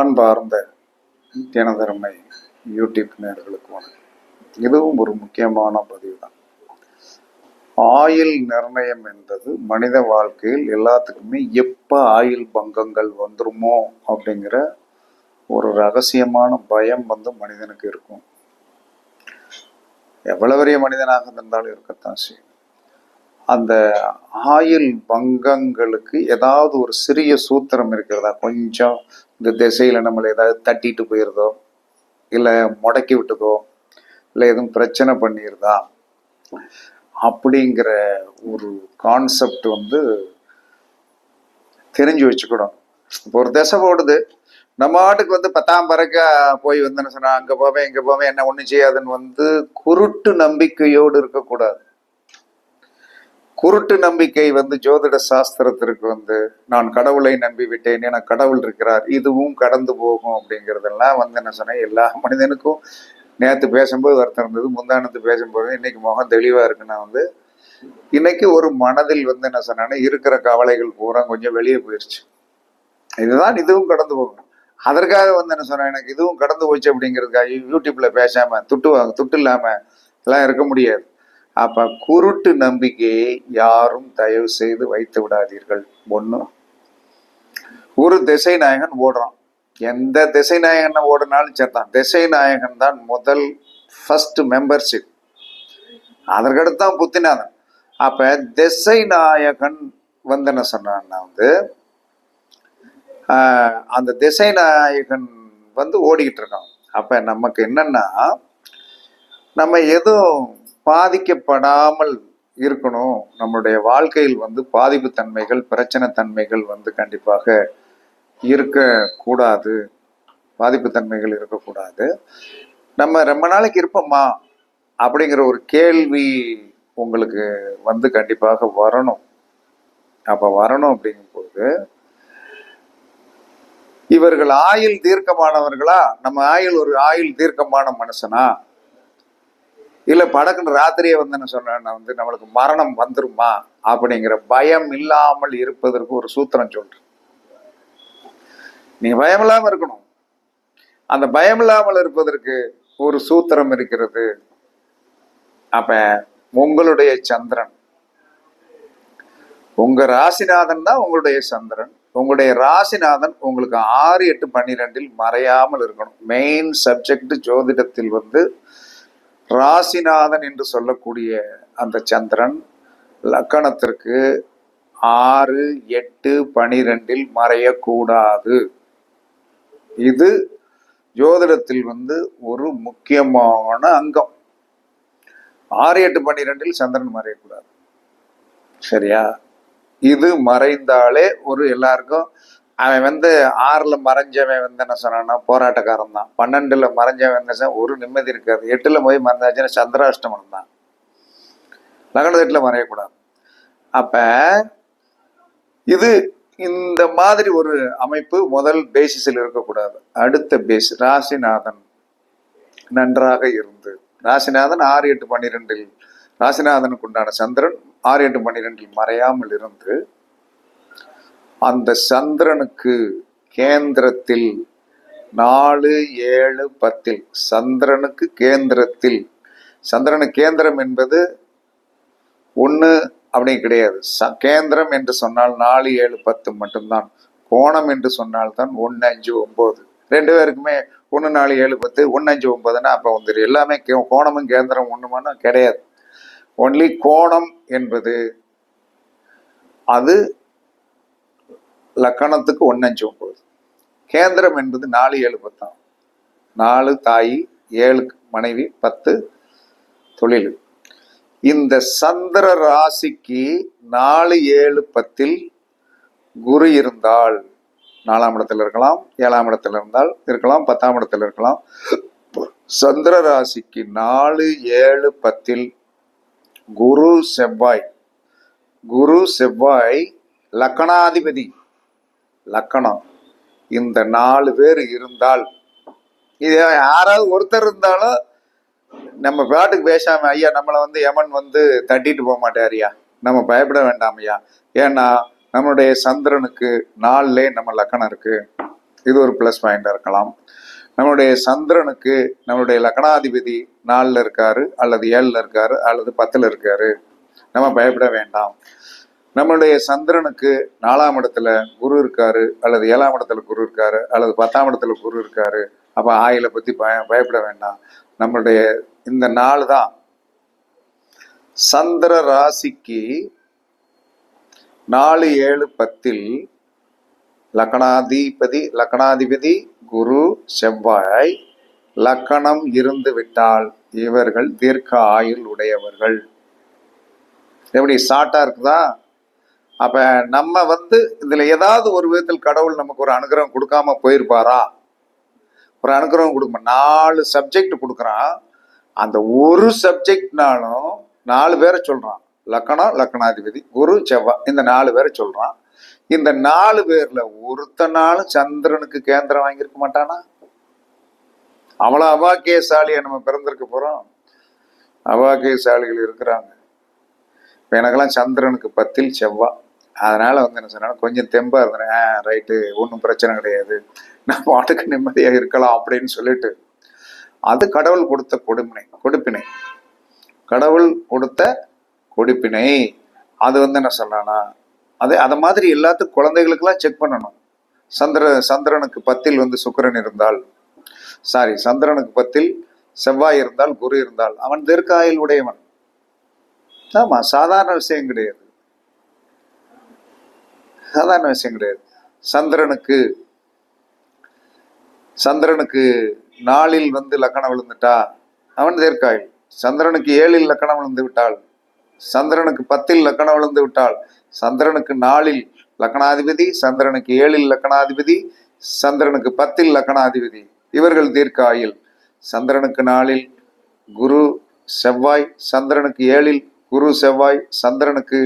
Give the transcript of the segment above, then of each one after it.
அன்பார்ந்த தினதரமை யூடியூப் நேர்களுக்கு வணக்கம். இதுவும் ஒரு முக்கியமான பதிவு தான் ஆயில் நிர்ணயம் என்பது மனித வாழ்க்கையில் எல்லாத்துக்குமே எப்போ ஆயில் பங்கங்கள் வந்துருமோ அப்படிங்கிற ஒரு ரகசியமான பயம் வந்து மனிதனுக்கு இருக்கும். எவ்வளவு பெரிய மனிதனாக இருந்தாலும் இருக்கத்தான் செய்யும். அந்த ஆயுள் பங்கங்களுக்கு ஏதாவது ஒரு சிறிய சூத்திரம் இருக்கிறதா? கொஞ்சம் இந்த திசையில் நம்மளை ஏதாவது தட்டிட்டு போயிருதோ இல்லை முடக்கி விட்டதோ இல்லை எதுவும் பிரச்சனை பண்ணிடுதா அப்படிங்கிற ஒரு கான்செப்ட் வந்து தெரிஞ்சு வச்சுக்கணும். இப்போ ஒரு திசை ஓடுது. நம்ம ஆட்டுக்கு வந்து பத்தாம் பறக்க போய் வந்தேன்னு சொன்னா அங்கே போவேன் இங்கே போவேன் என்ன ஒன்றும் செய்யாதுன்னு வந்து குருட்டு நம்பிக்கையோடு இருக்கக்கூடாது. குருட்டு நம்பிக்கை வந்து ஜோதிட சாஸ்திரத்திற்கு வந்து நான் கடவுளை நம்பி விட்டேன் என கடவுள் இருக்கிறார் இதுவும் கடந்து போகும் அப்படிங்கிறதெல்லாம் வந்து என்ன சொன்னேன் எல்லா மனிதனுக்கும் நேற்று பேசும்போது வருத்தம் இருந்தது முந்தானத்து பேசும்போது இன்னைக்கு முகம் தெளிவாக இருக்குன்னா வந்து இன்னைக்கு ஒரு மனதில் வந்து என்ன சொன்னேன்னா இருக்கிற கவலைகள் பூரா கொஞ்சம் வெளியே போயிடுச்சு இதுதான் இதுவும் கடந்து போகும் அதற்காக வந்து என்ன சொன்னேன் எனக்கு இதுவும் கடந்து போச்சு அப்படிங்கிறதுக்காக யூடியூப்ல பேசாம துட்டு துட்டு இல்லாம எல்லாம் இருக்க முடியாது. அப்ப குருட்டு நம்பிக்கையை யாரும் தயவு செய்து வைத்து விடாதீர்கள். ஒன்று ஒரு திசை நாயகன் ஓடுறான். எந்த திசை நாயகன் ஓடினாலும் சரிதான். திசை நாயகன் தான் முதல் ஃபர்ஸ்ட் மெம்பர்ஷிப் அதற்கடுத்து தான் புத்திநாதன். அப்ப திசை நாயகன் வந்து என்ன சொன்னான்னா வந்து அந்த திசை நாயகன் வந்து ஓடிக்கிட்டு இருக்கான். அப்ப நமக்கு என்னன்னா நம்ம எதுவும் பாதிக்கப்படாமல் இருக்கணும். நம்மளுடைய வாழ்க்கையில் வந்து பாதிப்பு தன்மைகள் பிரச்சனை தன்மைகள் வந்து கண்டிப்பாக இருக்கக்கூடாது பாதிப்பு தன்மைகள் இருக்கக்கூடாது நம்ம ரொம்ப நாளைக்கு இருப்போமா? அப்படிங்கிற ஒரு கேள்வி உங்களுக்கு வந்து கண்டிப்பாக வரணும். அப்போ வரணும் அப்படிங்கும்போது இவர்கள் ஆயுள் தீர்க்கமானவர்களா? நம்ம ஆயுள் ஒரு ஆயுள் தீர்க்கமான மனுஷனா? இல்ல படக்குன்னு ராத்திரியே வந்து என்ன வந்து நம்மளுக்கு மரணம் வந்துருமா? அப்படிங்கிற பயம் இல்லாமல் இருப்பதற்கு ஒரு சூத்திரம் சொல்றேன். நீங்க பயம் இல்லாமல் இருக்கணும். அந்த பயம் இல்லாமல் இருப்பதற்கு ஒரு சூத்திரம் இருக்கிறது. அப்ப உங்களுடைய சந்திரன். உங்க ராசிநாதன் தான் உங்களுடைய சந்திரன். உங்களுடைய ராசிநாதன் உங்களுக்கு ஆறு எட்டு பன்னிரெண்டில் மறையாமல் இருக்கணும். மெயின் சப்ஜெக்ட் ஜோதிடத்தில் வந்து ராசிநாதன் என்று சொல்லக்கூடிய அந்த சந்திரன் லக்கணத்திற்கு ஆறு எட்டு பனிரெண்டில் மறையக்கூடாது. இது ஜோதிடத்தில் வந்து ஒரு முக்கியமான அங்கம். ஆறு எட்டு பன்னிரெண்டில் சந்திரன் மறையக்கூடாது. சரியா? இது மறைந்தாலே ஒரு எல்லாருக்கும் அவன் வந்து ஆறுல மறைஞ்சவன் வந்து என்ன சொன்னான்னா போராட்டக்காரன் தான். பன்னெண்டுல மறைஞ்சவன் என்ன ஒரு நிம்மதி இருக்காது. எட்டுல போய் மறைஞ்சாச்சுன்னா சந்திராஷ்டமம் தான். லக்னத்துல மறையக்கூடாது. அப்ப இது இந்த மாதிரி ஒரு அமைப்பு முதல் பேசிஸில் இருக்கக்கூடாது. அடுத்த பேஸ் ராசிநாதன் நன்றாக இருந்து ராசிநாதன் ஆறு எட்டு பன்னிரெண்டில் ராசிநாதனுக்கு உண்டான சந்திரன் ஆறு எட்டு பன்னிரெண்டில் மறையாமல் இருந்து அந்த சந்திரனுக்கு கேந்திரத்தில் நாலு ஏழு பத்தில். சந்திரனுக்கு கேந்திரத்தில். சந்திரனு கேந்திரம் என்பது ஒன்று அப்படி கிடையாது. ச- கேந்திரம் என்று சொன்னால் நாலு ஏழு பத்து மட்டும்தான். கோணம் என்று சொன்னால்தான் ஒன்று அஞ்சு ஒம்பது ரெண்டு பேருக்குமே ஒன்று நாலு ஏழு பத்து ஒன்று அஞ்சு ஒம்பதுன்னா அப்போ வந்துடும் எல்லாமே கே- கோணமும் கேந்திரம் ஒன்றுமானா கிடையாது. ஒன்லி கோணம் என்பது அது லக்கணத்துக்கு ஒன்று அஞ்சு ஒம்பது கேந்திரம் என்பது நாலு ஏழு பத்தாம். நாலு தாய் ஏழு மனைவி பத்து தொழில். இந்த சந்திர ராசிக்கு நாலு ஏழு பத்தில் குரு இருந்தால் நாலாம் இடத்துல இருக்கலாம் ஏழாம் இடத்துல இருந்தால் இருக்கலாம் பத்தாம் இடத்துல இருக்கலாம். சந்திர ராசிக்கு நாலு ஏழு பத்தில் குரு செவ்வாய். குரு செவ்வாய் லக்கணாதிபதி. லக்கணம். இந்த நாலு பேர் இருந்தால் இது யாராவது ஒருத்தர் இருந்தாலும் நம்ம பாட்டுக்கு பேசாம ஐயா நம்மளை வந்து யமன் வந்து தட்டிட்டு போக மாட்டாரியா நம்ம பயப்பட வேண்டாம் ஐயா ஏன்னா நம்மளுடைய சந்திரனுக்கு நாலுலே நம்ம லக்கணம் இருக்கு. இது ஒரு ப்ளஸ் பாயிண்டாக இருக்கலாம். நம்மளுடைய சந்திரனுக்கு நம்மளுடைய லக்னாதிபதி நாலில் இருக்காரு அல்லது ஏழில் இருக்காரு அல்லது பத்தில் இருக்காரு. நம்ம பயப்பட வேண்டாம். நம்மளுடைய சந்திரனுக்கு நாலாம் இடத்துல குரு இருக்காரு அல்லது ஏழாம் இடத்துல குரு இருக்காரு அல்லது பத்தாம் இடத்துல குரு இருக்காரு அப்போ ஆயில பற்றி பய பயப்பட வேண்டாம். நம்மளுடைய இந்த நாள் தான் சந்திர ராசிக்கு நாலு ஏழு பத்தில் லக்னாதிபதி லக்னாதிபதி குரு செவ்வாய் லக்கணம் இருந்து விட்டால் இவர்கள் தீர்க்க ஆயுள் உடையவர்கள். எப்படி ஷார்ட்டா இருக்குதா? அப்ப நம்ம வந்து இதுல ஏதாவது ஒரு விதத்தில் கடவுள் நமக்கு ஒரு அனுகிரகம் கொடுக்காம போயிருப்பாரா? ஒரு அனுகிரகம் கொடுக்க நாலு சப்ஜெக்ட் கொடுக்குறான். அந்த ஒரு சப்ஜெக்ட்னாலும் நாலு பேரை சொல்றான். லக்கணம் லக்கணாதிபதி குரு செவ்வாய் இந்த நாலு பேரை சொல்றான். இந்த நாலு பேர்ல ஒருத்தனாலும் சந்திரனுக்கு கேந்திரம் வாங்கியிருக்க மாட்டானா? அவ்வளோ அபாக்கியசாலியா நம்ம பிறந்திருக்க போறோம். அபாக்கியசாலிகள் இருக்கிறாங்க. எனக்கெல்லாம் சந்திரனுக்கு பத்தில் செவ்வாய் அதனால வந்து என்ன சொன்னாலும் கொஞ்சம் தெம்பா இருந்தேன். ரைட்டு ஒன்றும் பிரச்சனை கிடையாது. நான் பாட்டுக்கு நிம்மதியாக இருக்கலாம் அப்படின்னு சொல்லிட்டு அது கடவுள் கொடுத்த கொடுப்பினை கொடுப்பினை. கடவுள் கொடுத்த கொடுப்பினை. அது வந்து என்ன சொல்றானா அது அதை மாதிரி எல்லாத்துக்கும் குழந்தைகளுக்கெல்லாம் செக் பண்ணணும். சந்திர சந்திரனுக்கு பத்தில் வந்து சுக்கிரன் இருந்தால் சாரி சந்திரனுக்கு பத்தில் செவ்வாய் இருந்தால் குரு இருந்தால் அவன் தீர்க்காயில் உடையவன். ஆமா சாதாரண விஷயம் கிடையாது. சாதாரண விஷயம் கிடையாது. சந்திரனுக்கு சந்திரனுக்கு நாளில் வந்து லக்கணம் விழுந்துட்டா அவன் தீர்க்காயில். சந்திரனுக்கு ஏழில் லக்கணம் விழுந்து விட்டால் சந்திரனுக்கு பத்தில் லக்கணம் விழுந்து விட்டால் சந்திரனுக்கு நாளில் லக்கணாதிபதி சந்திரனுக்கு ஏழில் லக்கணாதிபதி சந்திரனுக்கு பத்தில் லக்கணாதிபதி. இவர்கள் தீர்க்காயில். சந்திரனுக்கு நாளில் குரு செவ்வாய் சந்திரனுக்கு ஏழில் குரு செவ்வாய் சந்திரனுக்கு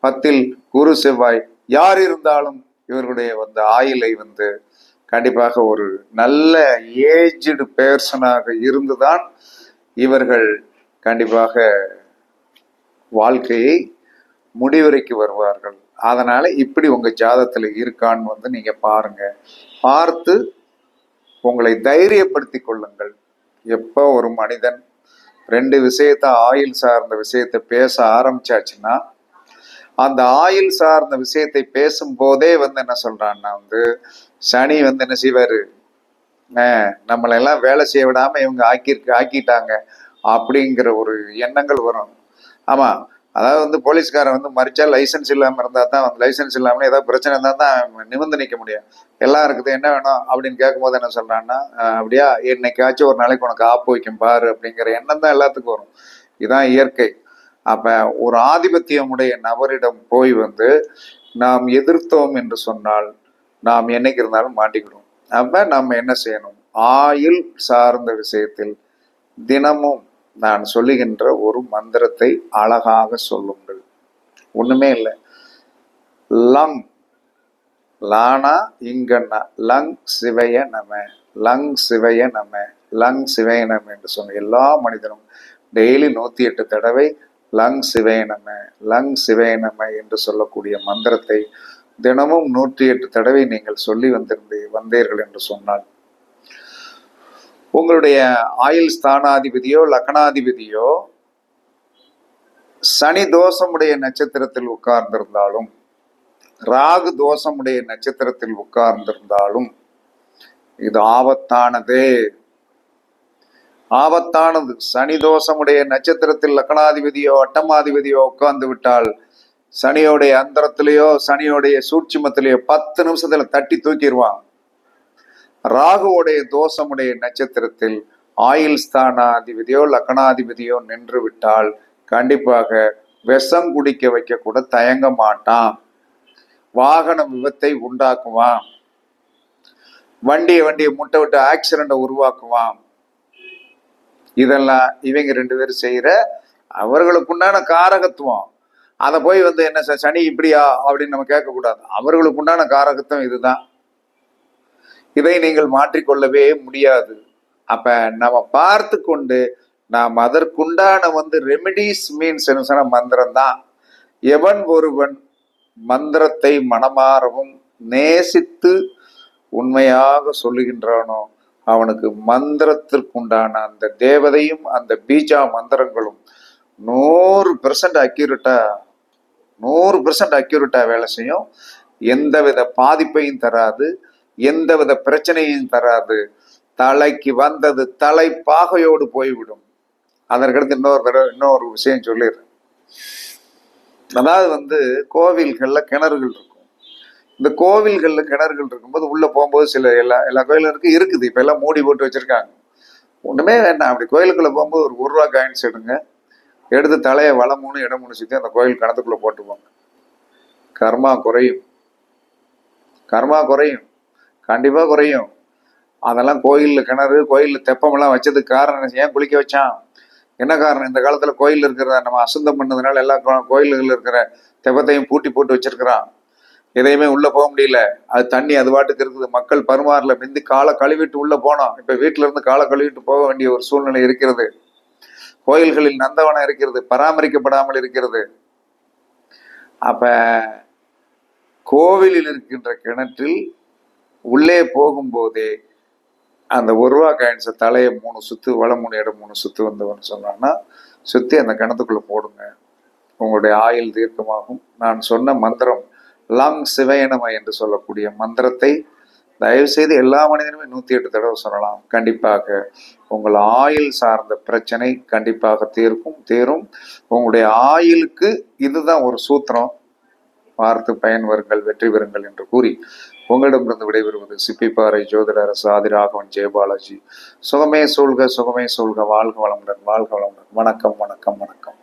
பத்தில் குரு செவ்வாய். யார் இருந்தாலும் இவர்களுடைய வந்து ஆயிலை வந்து கண்டிப்பாக ஒரு நல்ல ஏஜ்டு பேர்சனாக இருந்துதான் இவர்கள் கண்டிப்பாக வாழ்க்கையை முடிவரைக்கு வருவார்கள். அதனால இப்படி உங்க ஜாதத்துல இருக்கான்னு வந்து நீங்க பாருங்க. பார்த்து உங்களை தைரியப்படுத்தி கொள்ளுங்கள். எப்போ ஒரு மனிதன் ரெண்டு விஷயத்த ஆயில் சார்ந்த விஷயத்தை பேச ஆரம்பிச்சாச்சுன்னா அந்த ஆயில் சார்ந்த விஷயத்தை பேசும்போதே வந்து என்ன சொல்றான்னா வந்து சனி வந்து என்ன செய்வாரு? ஆஹ் நம்மளை எல்லாம் வேலை செய்ய விடாம இவங்க ஆக்கியிருக்கு ஆக்கிட்டாங்க அப்படிங்கிற ஒரு எண்ணங்கள் வரும். ஆமா அதாவது வந்து போலீஸ்காரன் வந்து மறிச்சா லைசன்ஸ் இல்லாம இருந்தா தான் வந்து லைசன்ஸ் இல்லாமல் ஏதாவது பிரச்சனை இருந்தா தான் நிமிர்ந்து நிக்க முடியும். எல்லாம் இருக்குது என்ன வேணும் அப்படின்னு கேட்கும்போது என்ன சொல்றான்னா அப்படியா என்னைக்காச்சும் ஒரு நாளைக்கு உனக்கு ஆப்பு வைக்கும் பாரு அப்படிங்கிற எண்ணம் தான் எல்லாத்துக்கும் வரும். இதுதான் இயற்கை. அப்ப ஒரு ஆதிபத்தியமுடைய நபரிடம் போய் வந்து நாம் எதிர்த்தோம் என்று சொன்னால் நாம் என்னைக்கு இருந்தாலும் மாட்டிக்கிடும் அப்ப நாம் என்ன செய்யணும்? ஆயுள் சார்ந்த விஷயத்தில் தினமும் நான் சொல்லுகின்ற ஒரு மந்திரத்தை அழகாக சொல்லுங்கள். ஒண்ணுமே இல்லை. லங் லானா இங்கண்ணா லங் சிவைய நம லங் சிவைய நம லங் சிவைய நம என்று சொன்ன எல்லா மனிதனும் டெய்லி நூத்தி எட்டு தடவை லங் சிவேனம லங் சிவேனம என்று சொல்லக்கூடிய மந்திரத்தை தினமும் நூற்றி எட்டு தடவை நீங்கள் சொல்லி வந்திருந்து வந்தீர்கள் என்று சொன்னால் உங்களுடைய ஆயுள் ஸ்தானாதிபதியோ லக்னாதிபதியோ சனி தோஷமுடைய நட்சத்திரத்தில் உட்கார்ந்திருந்தாலும் ராகு தோஷமுடைய நட்சத்திரத்தில் உட்கார்ந்திருந்தாலும் இது ஆபத்தானதே. ஆபத்தானது. சனி தோஷமுடைய நட்சத்திரத்தில் லக்னாதிபதியோ அட்டமாதிபதியோ உட்கார்ந்து விட்டால் சனியோடைய அந்தரத்திலேயோ சனியோடைய சூட்சிமத்திலேயோ பத்து நிமிஷத்துல தட்டி தூக்கிடுவான் ராகுவோடைய தோஷமுடைய நட்சத்திரத்தில் ஆயுள் ஸ்தானாதிபதியோ லக்னாதிபதியோ நின்று விட்டால் கண்டிப்பாக விஷம் குடிக்க வைக்க கூட தயங்க மாட்டான். வாகன விபத்தை உண்டாக்குவான். வண்டியை வண்டியை முட்டை விட்டு ஆக்சிடென்ட்டை உருவாக்குவான். இதெல்லாம் இவங்க ரெண்டு பேரும் செய்கிற அவர்களுக்குண்டான காரகத்துவம். அதை போய் வந்து என்ன சார் சனி இப்படியா அப்படின்னு நம்ம கேட்கக்கூடாது. அவர்களுக்குண்டான காரகத்துவம் இதுதான். இதை நீங்கள் மாற்றிக்கொள்ளவே முடியாது. அப்ப நம்ம பார்த்து கொண்டு நாம் அதற்குண்டான வந்து ரெமிடிஸ் மீன்ஸ் என்ன சொன்ன மந்திரம் தான். எவன் ஒருவன் மந்திரத்தை மனமாறவும் நேசித்து உண்மையாக சொல்லுகின்றானோ அவனுக்கு மந்திரத்திற்குண்டான அந்த தேவதையும் அந்த பீஜா மந்திரங்களும் நூறு பெர்சன்ட் அக்யூரட்டா நூறு பெர்சன்ட் அக்யூரட்டா வேலை செய்யும். எந்தவித பாதிப்பையும் தராது எந்தவித பிரச்சனையும் தராது. தலைக்கு வந்தது தலை பாகையோடு போய்விடும் அதற்கடுத்து இன்னொரு தடவை இன்னொரு விஷயம் சொல்லிடுறேன். அதாவது வந்து கோவில்களில் கிணறுகள் இருக்கும். இந்த கோவில்களில் கிணறுகள் இருக்கும்போது உள்ளே போகும்போது சில எல்லா எல்லா கோயிலும் இருக்குது. இருக்குது இப்போ எல்லாம் மூடி போட்டு வச்சுருக்காங்க. ஒன்றுமே வேண்டாம். அப்படி கோயிலுக்குள்ளே போகும்போது ஒரு ஒரு ரூபா காயின்ஸ் எடுங்க. எடுத்து தலையை வளமுன்னு இடமுன்னு இடம் அந்த கோயில் கணத்துக்குள்ள போட்டுப்போங்க கர்மா குறையும். கர்மா குறையும். கண்டிப்பாக குறையும். அதெல்லாம் கோயிலில் கிணறு கோயிலில் தெப்பமெல்லாம் வச்சதுக்கு காரணம் ஏன் குளிக்க வச்சான்? என்ன காரணம்? இந்த காலத்தில் கோயில் இருக்கிறத நம்ம அசுந்தம் பண்ணதுனால எல்லா கோ- இருக்கிற தெப்பத்தையும் பூட்டி போட்டு வச்சிருக்கிறான். எதையுமே உள்ள போக முடியல. அது தண்ணி அது பாட்டுக்கு இருக்குது. மக்கள் பருமாறல. மிந்தி காலை கழுவிட்டு உள்ள போனோம். இப்ப வீட்டுல இருந்து காலை கழுவிட்டு போக வேண்டிய ஒரு சூழ்நிலை இருக்கிறது. கோயில்களில் நந்தவனம் இருக்கிறது. பராமரிக்கப்படாமல் இருக்கிறது. அப்ப கோவிலில் இருக்கின்ற கிணற்றில் உள்ளே போகும்போதே அந்த ஒரு ரூபா காயின்ஸை தலையை மூணு சுத்து வள மூணு இடம் மூணு சுத்து வந்தவன்னு சொன்னான்னா சுத்தி அந்த கிணத்துக்குள்ள போடுங்க. உங்களுடைய ஆயுள் தீர்க்கமாகும். நான் சொன்ன மந்திரம் லம் சிவயனம என்று சொல்லக்கூடிய மந்திரத்தை தயவு செய்து எல்லா மனிதனுமே நூத்தி எட்டு தடவை சொல்லலாம். கண்டிப்பாக உங்கள் ஆயுள் சார்ந்த பிரச்சனை கண்டிப்பாக தீர்க்கும் தீரும். உங்களுடைய ஆயிலுக்கு இதுதான் ஒரு சூத்திரம். பார்த்து பயன்பெறுங்கள் வெற்றி பெறுங்கள் என்று கூறி உங்களிடமிருந்து விடைபெறுவது சிப்பிப்பாறை ஜோதிடர் சாதிராகவன் ஜெயபாலாஜி. சுகமே சூழ்க சுகமே சூழ்க. வாழ்க வளமுடன் வாழ்க வளமுடன். வணக்கம் வணக்கம் வணக்கம்.